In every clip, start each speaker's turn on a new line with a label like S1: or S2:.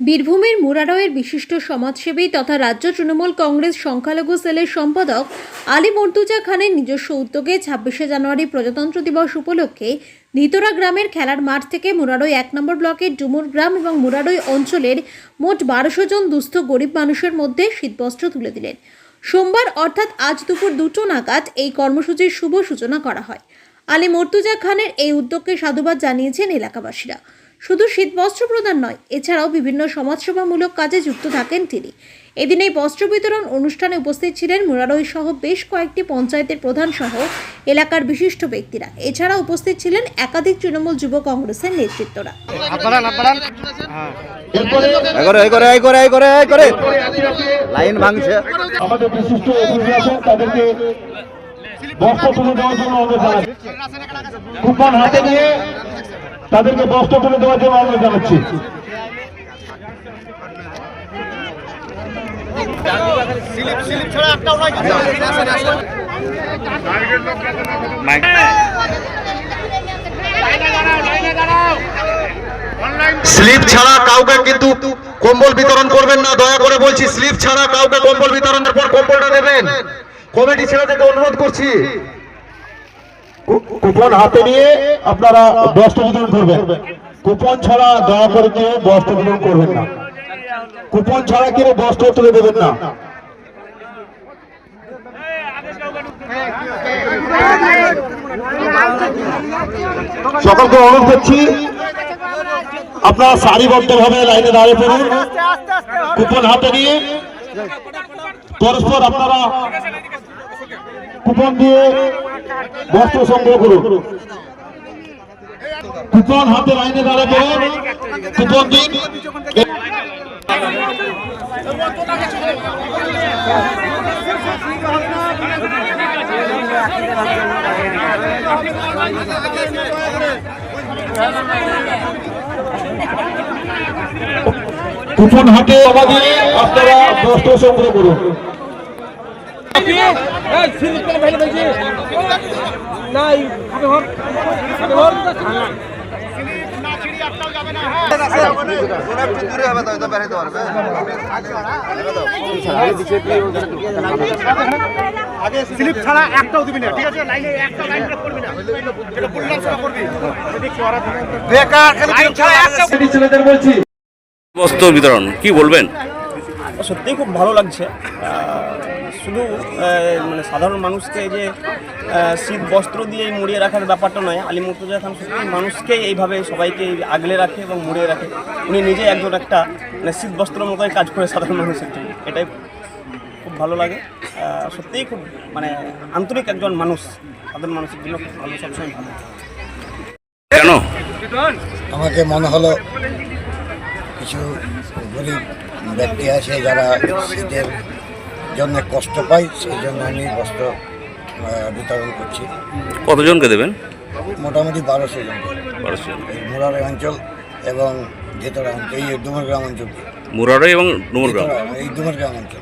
S1: বীরভূমের মুরারয়ের বিশিষ্ট সমাজসেবী তথা রাজ্য তৃণমূল কংগ্রেস সংখ্যালঘু সেলের সম্পাদক আলী মর্তুজা খানের নিজস্ব উদ্যোগে ছাব্বিশে জানুয়ারি প্রজাতন্ত্র দিবস উপলক্ষে নিতরা গ্রামের খেলার মাঠ থেকে মুরারই এক নম্বর ব্লকের ডুমুর গ্রাম এবং মুরারই অঞ্চলের মোট বারোশো জন দুস্থ গরিব মানুষের মধ্যে শীতবস্ত্র তুলে দিলেন। সোমবার অর্থাৎ আজ দুপুর দুটো নাগাদ এই কর্মসূচির শুভ সূচনা করা হয়। আলী মর্তুজা খানের এই উদ্যোগকে সাধুবাদ জানিয়েছেন এলাকাবাসীরা। শুধু শীতবস্ত্র প্রদান নয় এছাড়াও বিভিন্ন সমাজসেবামূলক কাজে যুক্ত থাকেন তিনি। এদিন এই বস্ত্র বিতরণ অনুষ্ঠানে উপস্থিত ছিলেন মুরারই সহ বেশ কয়েকটি পঞ্চায়েতের প্রধান সহ এলাকার বিশিষ্ট ব্যক্তিরা। এছাড়া উপস্থিত ছিলেন একাধিক তৃণমূল যুব কংগ্রেসের নেতৃত্বরা।
S2: এই করে এই করে এই করে এই করে এই করে লাইন ভাঙছে।
S3: আমাদের বিশিষ্ট তাদেরকে বস্ত্র তুলে দেওয়ার জন্য অনুরোধ জানাচ্ছি। কুপন হাতে নিয়ে তাদেরকে বস্ত্র তুলে দেওয়ার জন্য অনুরোধ জানাচ্ছি।
S4: স্লিপ ছাড়া কাউকে কিন্তু কম্বল বিতরণ করবেন না। দয়া করে বলছি, স্লিপ ছাড়া কাউকে কম্বল বিতরণের পর কম্বলটা দেবেন কমিটি ছেলেদেরকে অনুরোধ করছি।
S3: কুপন হাতে নিয়ে আপনারা বস্ত্র বিতরণ করবেন। কুপন ছাড়া দয়া করে কেউ বস্ত্র বিতরণ করবেন না। কুপন ছাড়া কেউ বস্ত্র তুলে দেবেন না। সকলকে অনুরোধ করছি, আপনারা সারিবদ্ধ ভাবে লাইনে দাঁড়িয়ে পড়ুন। কুপন হাতে নিয়ে পরস্পর আপনারা কুপন দিয়ে বস্ত্র সংগ্রহ করুন। কুপন হাতে লাইনে পড়ুন কুপন দিন। কুপন হাতে আপনারা বস্ত্র সংগ্রহ করুন।
S5: স্লিপ ছাড়া একটাও দিবি না ঠিক আছে? লাইনে একটা লাইন করবি না। এটা বললাম সেটা করবি। বেকার
S3: ছেলেদের বলছি।
S2: বস্ত্র বিতরণ কি বলবেন?
S6: সত্যিই খুব ভালো লাগছে। শুধু মানে সাধারণ মানুষকে যে শীত বস্ত্র দিয়ে মুড়িয়ে রাখার ব্যাপারটা নয় আলী মুর্তুজা খান সত্যি মানুষকে এইভাবে সবাইকে আগলে রাখে এবং মুড়িয়ে রাখে। উনি নিজে একজন একটা মানে শীত বস্ত্র মতোই কাজ করে সাধারণ মানুষের জন্য। এটাই খুব ভালো লাগে। সত্যিই খুব মানে আন্তরিক একজন মানুষ। সাধারণ মানুষের জন্য খুব ভালো সবসময় ভালো।
S2: কেন?
S7: আমাকে মনে হলো কিছু গরিব ব্যক্তি আছে যারা শীতের জন্য কষ্ট পায় সেই জন্য আমি বস্ত্র বিতরণ করছি।
S2: কতজনকে দেবেন?
S7: মোটামুটি বারোশো জন।
S2: বারোশো জন।
S7: এই মুরারি অঞ্চল এবং ভেতরা অঞ্চল এই ডুমরগ্রাম অঞ্চল।
S2: মুরারই এবং ডুমুরগ্রাম?
S7: ভেতরা- এই ডুমরগ্রাম অঞ্চল।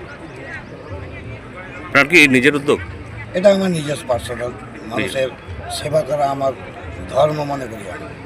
S2: আপনার কি নিজের উদ্যোগ?
S7: এটা আমার নিজস্ব পার্সোনাল। মানুষের সেবা করা আমার ধর্ম মনে করি আমি।